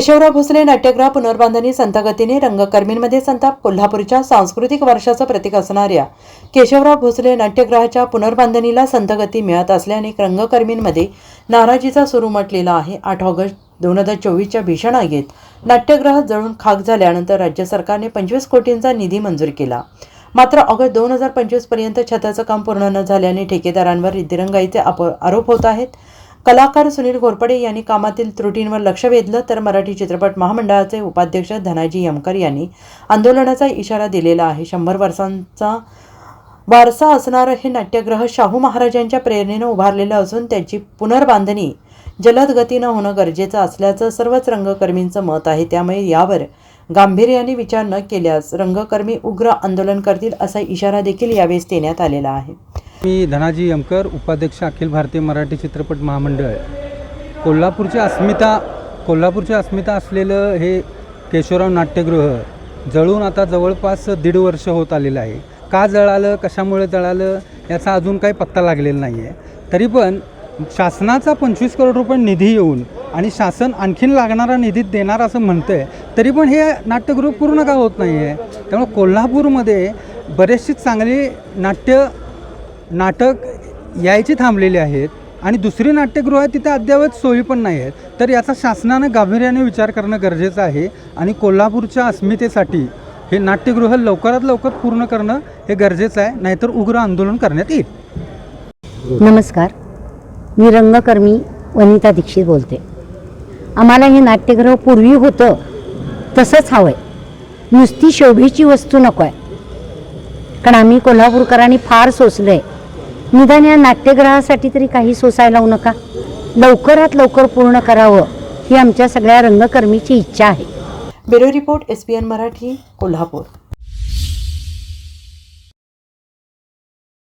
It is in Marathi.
केशवराव भोसले नाट्यगृह पुनर्बांधणी संतगतीने रंगकर्मींमध्ये संताप कोल्हापूरच्या सांस्कृतिक वर्षाचं प्रतीक असणाऱ्या केशवराव भोसले नाट्यगृहाच्या पुनर्बांधणीला संतगती मिळत असल्याने रंगकर्मींमध्ये नाराजीचा सुरू म्हटलेला आहे. आठ ऑगस्ट दोन हजार चोवीसच्या भीषण आगीत नाट्यगृह जळून खाक झाल्यानंतर राज्य सरकारने पंचवीस कोटींचा निधी मंजूर केला. मात्र ऑगस्ट दोन हजार पंचवीसपर्यंत छताचं काम पूर्ण न झाल्याने ठेकेदारांवर दिरंगाईचे आप आरोप होत आहेत. कलाकार सुनील घोरपडे यांनी कामातील त्रुटींवर लक्ष वेधलं तर मराठी चित्रपट महामंडळाचे उपाध्यक्ष धनाजी यमकर यांनी आंदोलनाचा इशारा दिलेला आहे. शंभर वर्षांचा वारसा असणारं हे नाट्यग्रह शाहू महाराजांच्या प्रेरणेनं उभारलेलं असून त्याची पुनर्बांधणी जलद गतीनं होणं गरजेचं असल्याचं सर्वच रंगकर्मींचं मत आहे. त्यामुळे यावर गांभीर्याने विचार न केल्यास रंगकर्मी उग्र आंदोलन करतील असा इशारा देखील यावेळेस देण्यात आलेला आहे. मी धनाजी यमकर उपाध्यक्ष अखिल भारतीय मराठी चित्रपट महामंडळ. कोल्हापूरची अस्मिता कोल्हापूरची अस्मिता असलेलं हे केशवराव नाट्यगृह जळून आता जवळपास दीड वर्ष होत आलेलं आहे. का जळालं कशामुळे जळालं याचा अजून काही पत्ता लागलेला नाही आहे तरी पण शासनाचा पंचवीस करोड रुपये निधी येऊन आणि शासन आणखीन लागणारा निधी देणार असं म्हणतं आहे तरी पण हे नाट्यगृह पूर्ण का होत नाही आहे त्यामुळे कोल्हापूरमध्ये बरेचशी चांगली नाट्य नाटक यायची थांबलेली आहेत आणि दुसरी नाट्यगृह आहेत तिथे अद्यावत सोयी पण नाही आहेत. तर याचा शासनानं गांभीर्याने विचार करणं गरजेचं आहे आणि कोल्हापूरच्या अस्मितेसाठी हे नाट्यगृह लवकरात लवकर पूर्ण करणं हे गरजेचं आहे नाहीतर उग्र आंदोलन करण्यात येईल. नमस्कार. मी रंगकर्मी वनिता दीक्षित बोलते. आम्हाला हे नाट्यगृह पूर्वी होतं तसंच हवं आहे नुसती शोभेची वस्तू नको आहे कारण आम्ही कोल्हापूरकरांनी फार सोसलं आहे निदान या नाट्यग्रहासाठी तरी काही सोसायला लावू नका. लवकरात लवकर पूर्ण करावं ही आमच्या सगळ्या रंगकर्मीची इच्छा आहे. Bureau report S P N Marathi Kolhapur.